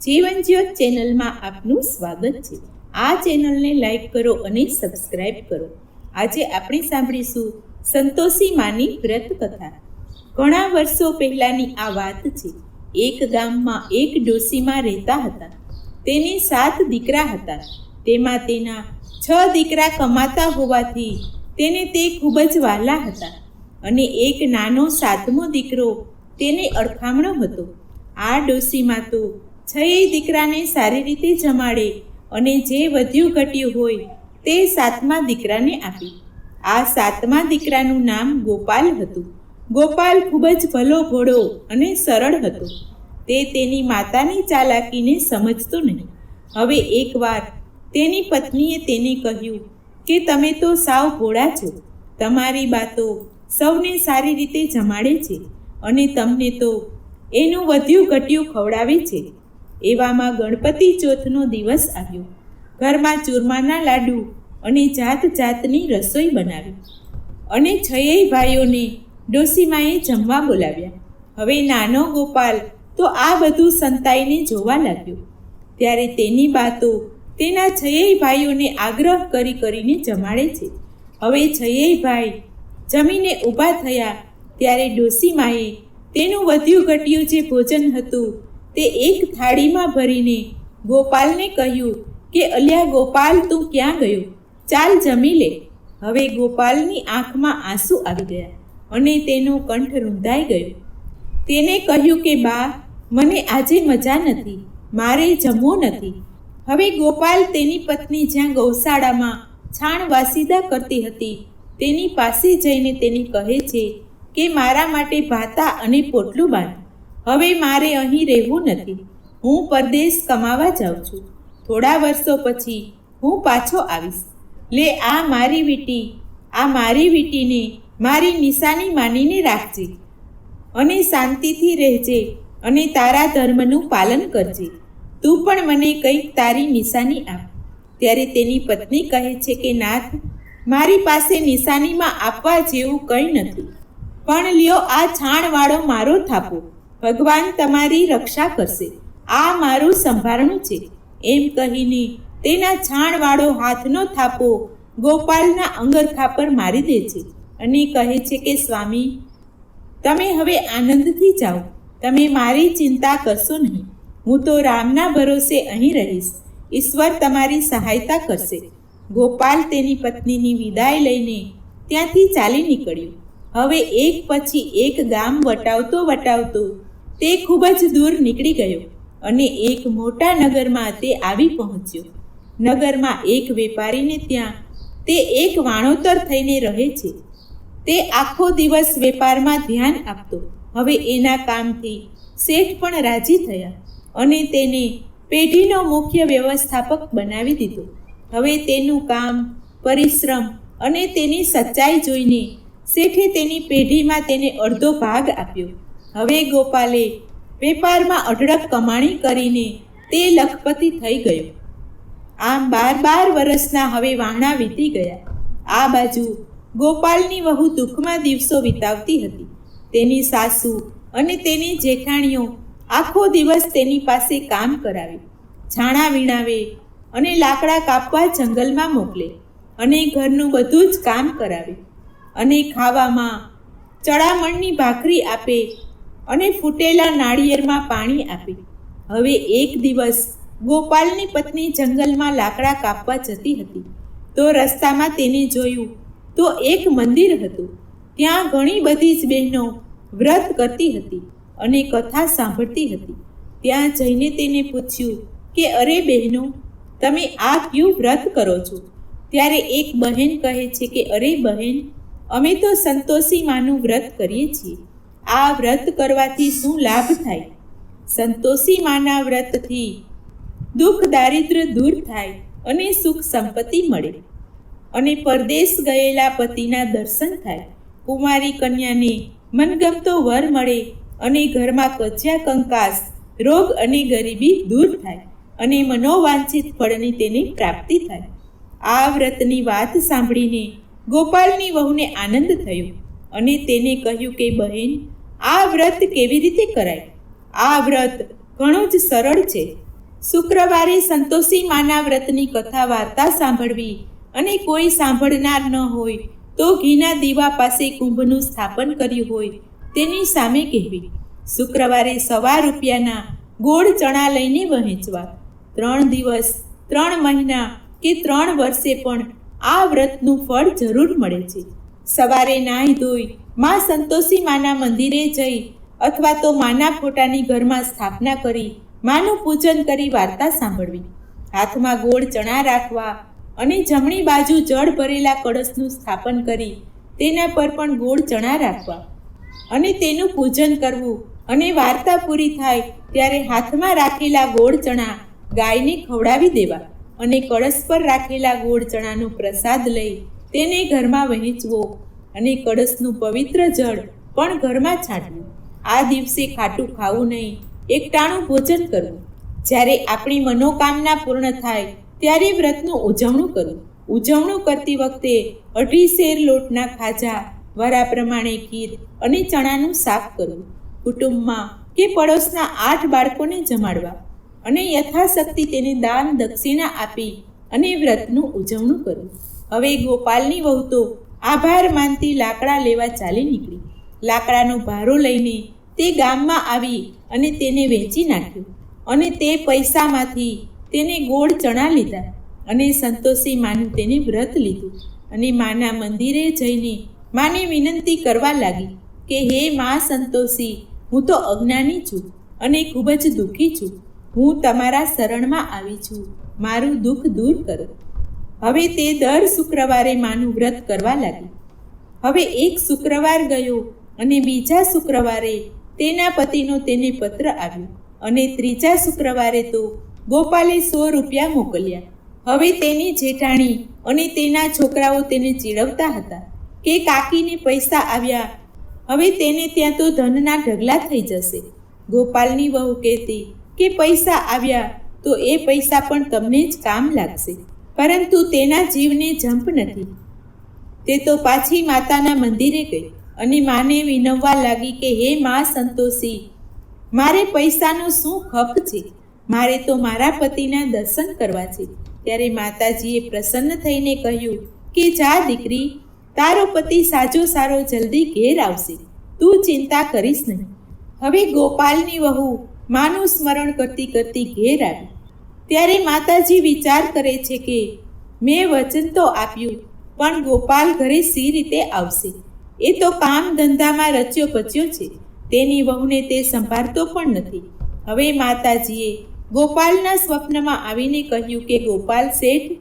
જીવન જ્યોત ચેનલમાં આપનું સ્વાગત છે. આ ચેનલને લાઈક કરો અને સબસ્ક્રાઇબ કરો. આજે આપણે સાંભળીશું સંતોષી માની વ્રત કથા ઘણા વર્ષો પહેલાંની આ વાત છે. એક ગામમાં એક ડોસીમાં રહેતા હતા. તેને સાત દીકરા હતા. તેમાં તેના છ દીકરા કમાતા હોવાથી તેને તે ખૂબ જ વાલા હતા અને એક નાનો સાતમો દીકરો તેને અડખામણો હતો. આ ડોસીમાં તો છએ દીકરાને સારી રીતે જમાડે અને જે વધ્યું ઘટ્યું હોય તે સાતમા દીકરાને આપી. આ સાતમા દીકરાનું નામ ગોપાલ હતું. ગોપાલ ખૂબ જ ભલો, ભોળો અને સરળ હતો. તે તેની માતાની ચાલાકીને સમજતો નહીં. હવે એકવાર તેની પત્નીએ તેને કહ્યું કે, તમે તો સાવ ભોળા છો. તમારી બાતો સૌને સારી રીતે જમાડે છે અને તમને તો એનું વધ્યું ઘટ્યું ખવડાવે છે. એવામાં ગણપતિ ચોથનો દિવસ આવ્યો. ઘરમાં ચૂરમાના લાડુ અને જાત જાતની રસોઈ બનાવી. અને છયે ભાઈઓને ડોસીમાએ જમવા બોલાવ્યા. હવે નાનો ગોપાલ તો આ બધું સંતાઈને જોવા લાગ્યો. ત્યારે તેની બાતો તેના છયેય ભાઈઓને આગ્રહ કરી કરીને જમાડે છે. હવે છયેય ભાઈ જમીને ઊભા થયા ત્યારે ડોસીમાએ તેનું વધ્યું ઘટ્યું જે ભોજન હતું તે એક થાળીમાં ભરીને ગોપાલને કહ્યું કે, અલ્યા ગોપાલ, તું ક્યાં ગયો? ચાલ જમી લે. હવે ગોપાલની આંખમાં આંસુ આવી ગયા અને તેનો કંઠ રૂંધાઈ ગયો. તેને કહ્યું કે, બા, મને આજે મજા નથી, મારે જમવું નથી. હવે ગોપાલ તેની પત્ની જ્યાં ગૌશાળામાં છાણ વાસીદા કરતી હતી, તેની પાસે જઈને તેની કહે છે કે, મારા માટે ભાતા અને પોટલું બાંધ. હવે મારે અહીં રહેવું નથી. હું પરદેશ કમાવા જાઉં છું. થોડા વર્ષો પછી હું પાછો આવીશ. લે આ મારી વીટી, આ મારી વીટીને મારી નિશાની માનીને રાખજે અને શાંતિથી રહેજે અને તારા ધર્મનું પાલન કરજે. તું પણ મને કંઈક તારી નિશાની આપ. ત્યારે તેની પત્ની કહે છે કે, નાથ, મારી પાસે નિશાનીમાં આપવા જેવું કંઈ નથી. પણ લ્યો આ છાણવાળો મારો થાપો. ભગવાન તમારી રક્ષા કરશે. આ મારું સંભારણું છે. એમ કહીને તેના છાણવાળો હાથનો થાપો ગોપાલના અંગરખા પર મારી દે છે અને કહે છે કે, સ્વામી, તમે હવે આનંદથી જાઓ. તમે મારી ચિંતા કરશો નહીં. હું તો રામના ભરોસે અહીં રહીશ. ઈશ્વર તમારી સહાયતા કરશે. ગોપાલ તેની પત્નીની વિદાય લઈને ત્યાંથી ચાલી નીકળ્યો. હવે એક પછી એક ગામ વટાવતો વટાવતો તે ખૂબ જ દૂર નીકળી ગયો અને એક મોટા નગરમાં તે આવી પહોંચ્યો. નગરમાં એક વેપારીને ત્યાં તે એક વાણોતર થઈને રહે છે. તે આખો દિવસ વેપારમાં ધ્યાન આપતો. હવે એના કામથી શેઠ પણ રાજી થયા અને તેને પેઢીનો મુખ્ય વ્યવસ્થાપક બનાવી દીધો. હવે તેનું કામ, પરિશ્રમ અને તેની સચ્ચાઈ જોઈને શેઠે તેની પેઢીમાં તેને અડધો ભાગ આપ્યો. હવે ગોપાલે વેપારમાં અઢળક કમાણી કરીને તે લખપતિ થઈ ગયો. આમ બાર બાર વર્ષના હવે વાહણા વીતી ગયા. આ બાજુ ગોપાલની વહુ દુઃખમાં દિવસો વિતાવતી હતી. તેની સાસુ અને તેની જેઠાણીઓ આખો દિવસ તેની પાસે કામ કરાવે, છાણા વીણાવે અને લાકડા કાપવા જંગલમાં મોકલે અને ઘરનું બધું જ કામ કરાવે. અને ખાવામાં ચડામણની ભાખરી આપે અને ફૂટેલા નાળિયેરમાં પાણી આપી. હવે એક દિવસ ગોપાલની પત્ની જંગલમાં લાકડા કાપવા જતી હતી. તો રસ્તામાં તેને જોયું તો એક મંદિર હતું. ત્યાં ઘણી બધી જ બહેનો વ્રત કરતી હતી અને કથા સાંભળતી હતી. ત્યાં જઈને તેને પૂછ્યું કે, અરે બહેનો, તમે આ ક્યું વ્રત કરો છો? ત્યારે એક બહેન કહે છે કે, અરે બહેન, અમે તો સંતોષી માનું વ્રત કરીએ છીએ. આ વ્રત કરવાથી શું લાભ થાય? સંતોષી માના વ્રતથી દુઃખ દારિદ્ર દૂર થાય અને સુખ સંપત્તિ મળે. અને પરદેશ ગયેલા પતિના દર્શન થાય. કુમારી કન્યાને મનગમતો વર મળે અને ઘરમાં કચ્યા કંકાસ, રોગ અને ગરીબી દૂર થાય અને મનોવાંછિત ફળની તેની પ્રાપ્તિ થાય. આ વ્રતની વાત સાંભળીને ગોપાલની વહુને આનંદ થયો અને તેને કહ્યું કે, બહેન આ વ્રત કેવી રીતે કરાય? આ વ્રત ઘણું જ સરળ છે. શુક્રવારે સંતોષી માના વ્રતની કથા વાર્તા સાંભળવી અને કોઈ સાંભળનાર ન હોય તો ઘીના દીવા પાસે કુંભનું સ્થાપન કર્યું હોય તેની સામે કહેવી. શુક્રવારે સવા રૂપિયાના ગોળ ચણા લઈને વહેંચવા. ત્રણ દિવસ, ત્રણ મહિના કે ત્રણ વર્ષે પણ આ વ્રતનું ફળ જરૂર મળે છે. સવારે નાહી ધોઈ માં સંતોષી માના મંદિરે જઈ અથવા તો માના ફોટાની ઘરમાં સ્થાપના કરી માનું પૂજન કરી વાર્તા સાંભળવી. હાથમાં ગોળ ચણા રાખવા અને જમણી બાજુ જળ ભરેલા કળશનું સ્થાપન કરી તેના પર પણ ગોળ ચણા રાખવા અને તેનું પૂજન કરવું અને વાર્તા પૂરી થાય ત્યારે હાથમાં રાખેલા ગોળ ચણા ગાયને ખવડાવી દેવા અને કળશ પર રાખેલા ગોળ ચણાનો પ્રસાદ લઈ તેને ઘરમાં વહેંચવો અને કળશનું પવિત્ર જળ પણ ઘરમાં છાંટવું આ દિવસે ખાટું ખાવું નહીં એકટાણું ભોજન કરવું. જ્યારે આપણી મનોકામના પૂર્ણ થાય, ત્યારે વ્રતનું ઉજવણું કરવું. ઉજવણું કરતી વખતે અઢી શેર લોટના ખાજા, વરા પ્રમાણે ખીર અને ચણાનું શાક કરવું. કુટુંબમાં કે પડોશના આઠ બાળકોને જમાડવા અને યથાશક્તિ તેને દાન દક્ષિણા આપી અને વ્રતનું ઉજવણું કરવું. હવે ગોપાલની વહુ તો આભાર માનતી લાકડા લેવા ચાલી નીકળી. લાકડાનો ભારો લઈને તે ગામમાં આવી અને તેને વેચી નાખ્યું અને તે પૈસામાંથી તેને ગોળ ચણા લીધા અને સંતોષી માનું તેને વ્રત લીધું અને માના મંદિરે જઈને માને વિનંતી કરવા લાગી કે, હે મા સંતોષી, હું તો અજ્ઞાની છું અને ખૂબ જ દુઃખી છું. હું તમારા શરણમાં આવી છું. મારું દુઃખ દૂર કરો. હવે તે દર શુક્રવારે માનું વ્રત કરવા લાગી. હવે એક શુક્રવાર ગયો અને બીજા શુક્રવારે તેના પતિનો તેને પત્ર આવ્યો અને ત્રીજા શુક્રવારે તો ગોપાલે સો રૂપિયા મોકલ્યા. હવે તેની જેઠાણી અને તેના છોકરાઓ તેને ચીડવતા હતા કે કાકીને પૈસા આવ્યા. હવે તેને ત્યાં તો ધનના ઢગલા થઈ જશે. ગોપાલની વહુ કહેતી કે પૈસા આવ્યા તો એ પૈસા પણ તમને જ કામ લાગશે. પરંતુ તેના જીવને જંપ નથી. તે તો પાછી માતાના મંદિરે ગઈ અને માને વિનવવા લાગી કે, હે મા સંતોષી, મારે પૈસાનો શું ખપ છે? મારે તો મારા પતિના દર્શન કરવા છે. ત્યારે માતાજીએ પ્રસન્ન થઈને કહ્યું, કે જા દીકરી, તારો પતિ સાજો સારો જલ્દી ઘેર આવશે. તું ચિંતા કરીશ નહીં. હવે ગોપાલની વહુ માનું સ્મરણ કરતી કરતી ઘેર આવી. ત્યારે માતાજી વિચાર કરે છે કે, મેં વચન તો આપ્યું, પણ ગોપાલ ઘરે સી રીતે આવશે? એ તો કામ ધંધામાં રચ્યો પચ્યો છે. તેની વહુને તે સંભાળતો પણ નથી. હવે માતાજીએ ગોપાલના સ્વપ્નમાં આવીને કહ્યું કે, ગોપાલ શેઠ,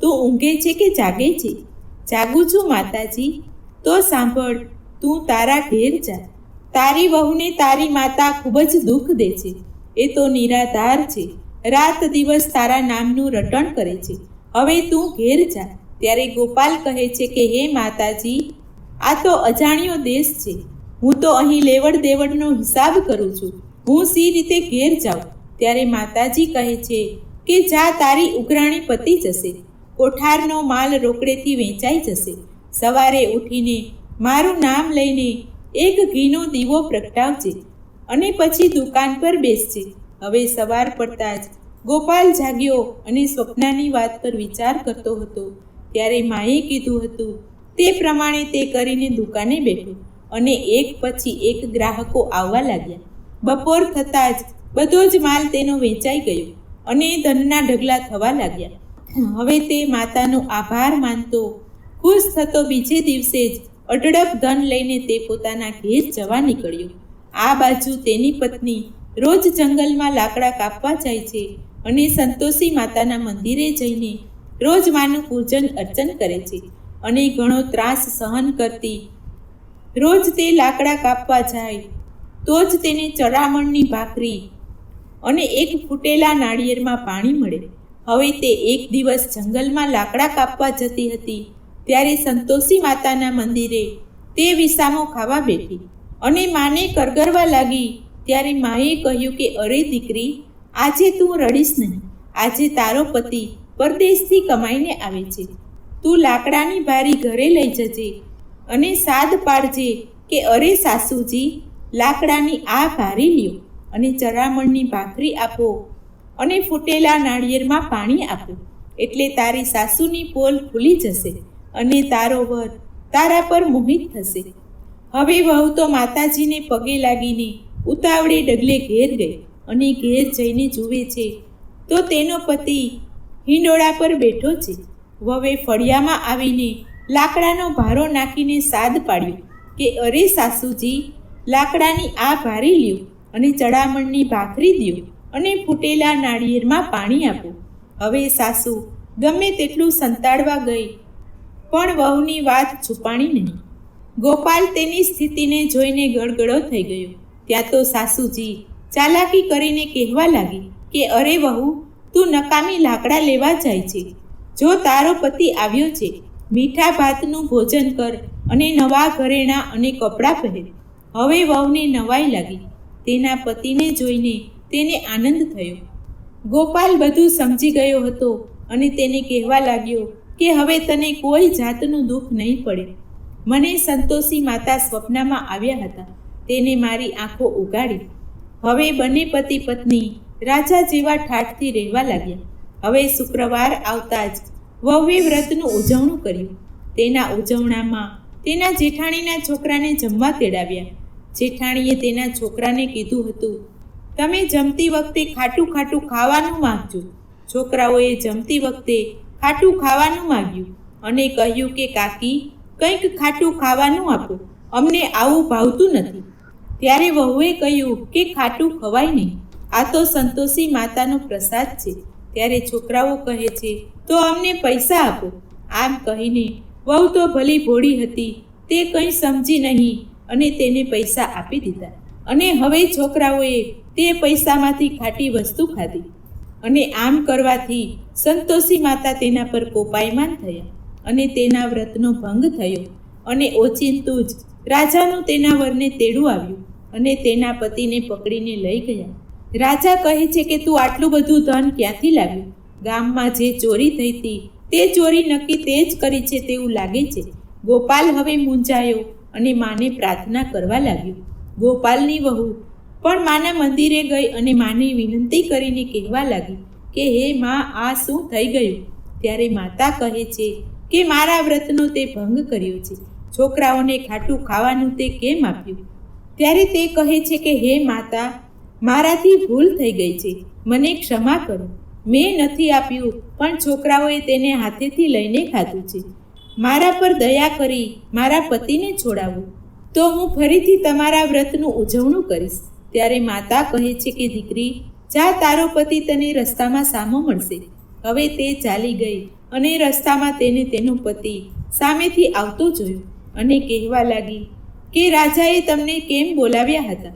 તું ઊંઘે છે કે જાગે છે? જાગું છું માતાજી. તો સાંભળ, તું તારા ઘેર જા. તારી વહુને તારી માતા ખૂબ જ દુઃખ દે છે. એ તો નિરાધાર છે. રાત દિવસ તારા નામનું રટણ કરે છે. હવે તું ઘેર જા. ત્યારે ગોપાલ કહે છે કે, હે માતાજી, આ તો અજાણ્યો દેશ છે. હું તો અહીં લેવડ દેવડનો હિસાબ કરું છું. હું સી રીતે ઘેર જાઉં? ત્યારે માતાજી કહે છે કે, જા, તારી ઉઘરાણી પતી જશે. કોઠારનો માલ રોકડેથી વેચાઈ જશે. સવારે ઉઠીને મારું નામ લઈને એક ઘીનો દીવો પ્રગટાવજે અને પછી દુકાન પર બેસજે. હવે સવાર પડતા જ ગોપાલ જાગ્યો અને સ્વપ્નાની વાત પર વિચાર કરતો હતો. ત્યારે માએ કીધું હતું, તે પ્રમાણે તે કરીને દુકાને બેઠો. અને એક પછી એક ગ્રાહકો આવવા લાગ્યા. બપોર થતાં જ બધો જ માલ તેનો વેચાઈ ગયો અને ધનના ઢગલા થવા લાગ્યા. હવે તે માતાનો આભાર માનતો, ખુશ થતો બીજે દિવસે જ અઢળક ધન લઈને તે પોતાના ઘેર જવા નીકળ્યો. આ બાજુ તેની પત્ની રોજ જંગલમાં લાકડા કાપવા જાય છે અને સંતોષી માતાના મંદિરે જઈને રોજ માનું પૂજન અર્ચન કરે છે અને ઘણો ત્રાસ સહન કરતી રોજ તે લાકડા કાપવા જાય, તો જ તેને ચડામણની ભાખરી અને એક ફૂટેલા નાળિયેરમાં પાણી મળે. હવે તે એક દિવસ જંગલમાં લાકડા કાપવા જતી હતી, ત્યારે સંતોષી માતાના મંદિરે તે વિસામો ખાવા બેઠી અને માને કરગરવા લાગી ત્યારે માએ કહ્યું કે, અરે દીકરી, આજે તું રડીશ નહીં. આજે તારો પતિ પરદેશથી કમાઈને આવે છે. તું લાકડાની બારી ઘરે લઈ જજે અને સાદ પાડજે કે, અરે સાસુજી, લાકડાની આ ભારી લ્યો અને ચરામણની ભાખરી આપો અને ફૂટેલા નાળિયેરમાં પાણી આપો. એટલે તારી સાસુની પોલ ખુલી જશે અને તારો વર તારા પર મોહિત થશે. હવે વહુ તો માતાજીને પગે લાગીને ઉતાવળે ડગલે ઘેર ગઈ અને ઘેર જઈને જુએ છે, તો તેનો પતિ હિંડોળા પર બેઠો છે. વવે ફળિયામાં આવીને લાકડાનો ભારો નાખીને સાદ પાડ્યો કે, અરે સાસુજી, લાકડાની આ ભારી લ્યો અને ચડામણની ભાખરી દ્યો અને ફૂટેલા નાળિયેરમાં પાણી આપો. હવે સાસુ ગમે તેટલું સંતાડવા ગઈ, પણ વહુની વાત છુપાણી નહીં. ગોપાલ તેની સ્થિતિને જોઈને ગળગળો થઈ ગયો. ત્યાં તો સાસુજી ચાલાકી કરીને કહેવા લાગી કે, અરે વહુ, તું નકામી લાકડા લેવા જાય છે. જો તારો પતિ આવ્યો છે, મીઠા ભાતનું ભોજન કર અને નવા ઘરેણાં અને કપડાં પહેર. હવે વહુને નવાઈ લાગી. તેના પતિને જોઈને તેને આનંદ થયો. ગોપાલ બધું સમજી ગયો હતો અને તેને કહેવા લાગ્યો કે, હવે તને કોઈ જાતનું દુઃખ નહીં પડે. મને સંતોષી માતા સ્વપ્નમાં આવ્યા હતા. તેને મારી આંખો ઉગાડી. હવે બંને પતિ પત્ની રાજા જેવા ઠાઠથી રહેવા લાગ્યા. હવે શુક્રવાર આવતા જ વહુએ વ્રતનું ઉજવણું કર્યું. તેના ઉજવણામાં તેના જેઠાણીના છોકરાને જમવા તેડાવ્યા. જેઠાણીએ તેના છોકરાને કીધું હતું, તમે જમતી વખતે ખાટું ખાટું ખાવાનું માગજો. છોકરાઓએ જમતી વખતે ખાટું ખાવાનું માંગ્યું અને કહ્યું કે, કાકી, કંઈક ખાટું ખાવાનું આપો. અમને આવું ભાવતું નથી. ત્યારે વહુએ કહ્યું કે ખાટું ખવાય નહીં. આ તો સંતોષી માતાનો પ્રસાદ છે. ત્યારે છોકરાઓ કહે છે, તો અમને પૈસા આપો. આમ કહીને વહુ તો ભલી ભોળી હતી, તે કંઈ સમજી નહીં અને તેને પૈસા આપી દીધા. અને હવે છોકરાઓએ તે પૈસામાંથી ખાટી વસ્તુ ખાધી. અને આમ કરવાથી સંતોષી માતા તેના પર કોપાયમાન થયા અને તેના વ્રતનો ભંગ થયો અને ઓચિંતું જ રાજાનું તેના વરને તેડું આવ્યું. અને તેના પતિને પકડીને લઈ ગયા. રાજા કહે છે કે તું આટલું બધું ધન ક્યાંથી લાવ્યું? ગામમાં જે ચોરી થઈ હતી, તે ચોરી નક્કી તે જ કરી છે તેવું લાગે છે. ગોપાલ હવે મૂંઝાયો અને માને પ્રાર્થના કરવા લાગ્યો. ગોપાલની વહુ પણ માના મંદિરે ગઈ અને માને વિનંતી કરીને કહેવા લાગી કે, હે માં, આ શું થઈ ગયું? ત્યારે માતા કહે છે કે, મારા વ્રતનો તે ભંગ કર્યો છે. છોકરાઓને ખાટું ખાવાનું તે કેમ આપ્યું? ત્યારે તે કહે છે કે, હે માતા, મારાથી ભૂલ થઈ ગઈ છે. મને ક્ષમા કરો. મેં નથી આપ્યું, પણ છોકરાઓએ તેને હાથેથી લઈને ખાધું છે. મારા પર દયા કરી મારા પતિને છોડાવો. તો હું ફરીથી તમારા વ્રતનું ઉજવણું કરીશ. ત્યારે માતા કહે છે કે, દીકરી, જા, તારો પતિ તને રસ્તામાં સામો મળશે. હવે તે ચાલી ગઈ અને રસ્તામાં તેને તેનો પતિ સામેથી આવતો જોયો અને કહેવા લાગી કે રાજાએ તમને કેમ બોલાવ્યા હતા?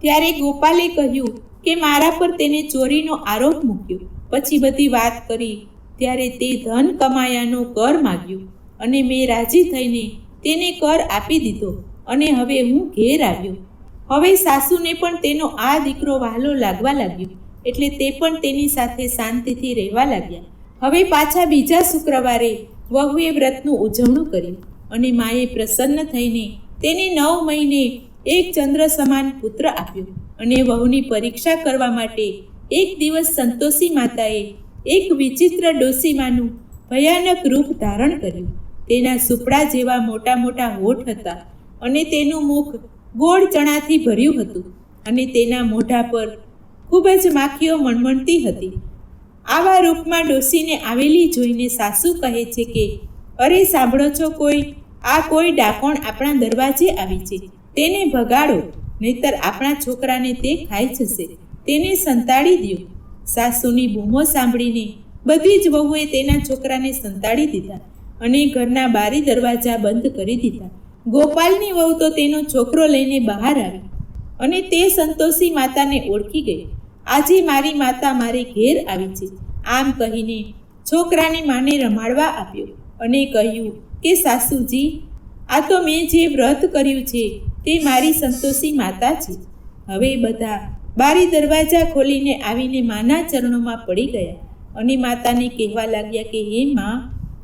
ત્યારે ગોપાલે કહ્યું કે મારા પર તેને ચોરીનો આરોપ મૂક્યો. પછી બધી વાત કરી. ત્યારે તે ધન કમાયાનો કર માગ્યો અને મેં રાજી થઈને તેને કર આપી દીધો અને હવે હું ઘેર આવ્યો. હવે સાસુને પણ તેનો આ દીકરો વહાલો લાગવા લાગ્યો. એટલે તે પણ તેની સાથે શાંતિથી રહેવા લાગ્યા. હવે પાછા બીજા શુક્રવારે વહુએ વ્રતનું ઉજવણું કર્યું અને માએ પ્રસન્ન થઈને તેને નવ મહિને એક ચંદ્ર સમાન પુત્ર આપ્યો અને વહુની પરીક્ષા કરવા માટે એક દિવસ સંતોષી માતાએ એક વિચિત્ર ડોસીમાનું ભયાનક રૂપ ધારણ કર્યું. તેના સુપડા જેવા મોટા મોટા હોઠ હતા અને તેનું મુખ ગોળ ચણાથી ભર્યું હતું અને તેના મોઢા પર ખૂબ જ માખીઓ મણમણતી હતી. આવા રૂપમાં ડોસીને આવેલી જોઈને સાસુ કહે છે કે, અરે, સાંભળો છો કોઈ આ કોઈ ડાકોણ આપણા દરવાજે આવી છે. તેને ભગાડો, નહીતર આપણા છોકરાને તે ખાઈ જશે. તેને સંતાડી દો સાસુની બૂમો સાંભળીને બધી જ વહુએ તેના છોકરાને સંતાડી દીધા અને ઘરના બારી દરવાજા બંધ કરી દીધા. ગોપાલની વહુ તો તેનો છોકરો લઈને બહાર આવી અને તે સંતોષી માતાને ઓળખી ગઈ. આજે મારી માતા મારે ઘેર આવી છે. આમ કહીને છોકરાને માને રમાડવા આપ્યો અને કહ્યું કે સાસુજી, આ તો મેં જે વ્રત કર્યું છે તે મારી સંતોષી માતા છે. હવે બધા બારી દરવાજા ખોલીને આવીને માના ચરણોમાં પડી ગયા અને માતાને કહેવા લાગ્યા કે, હે માં,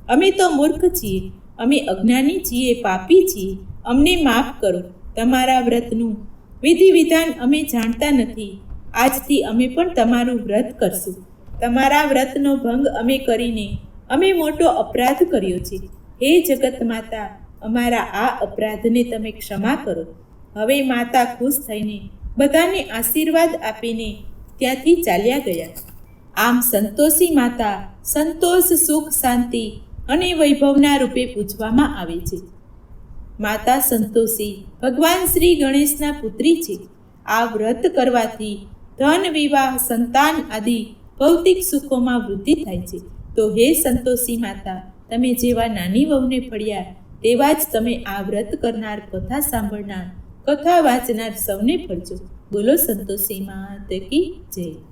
અમે તો મૂર્ખ છીએ, અમે અજ્ઞાની છીએ, પાપી છીએ, અમને માફ કરો, તમારા વ્રતનું વિધિ વિધાન અમે જાણતા નથી. આજથી અમે પણ તમારું વ્રત કરશું. તમારા વ્રતનો ભંગ અમે કરીને અમે મોટો અપરાધ કર્યો છે. હે જગત માતા, અમારા આ અપરાધને તમે ક્ષમા કરો. હવે માતા ખુશ થઈને બધાને આશીર્વાદ આપીને ત્યાંથી ચાલ્યા ગયા. આમ સંતોષી માતા સંતોષ, સુખ, શાંતિ અને વૈભવના રૂપે પૂજવામાં આવે છે. માતા સંતોષી ભગવાન શ્રી ગણેશના પુત્રી છે. આ વ્રત કરવાથી ધન, વિવાહ, સંતાન આદિ ભૌતિક સુખોમાં વૃદ્ધિ થાય છે. તો હે સંતોષી માતા તમે જેવા નાની વહુને ફળ્યા તેવા જ તમે આ વ્રત કરનાર કથા સાંભળનાર, કથા વાંચનાર સૌને ફળજો બોલો સંતોષી માત કી જય.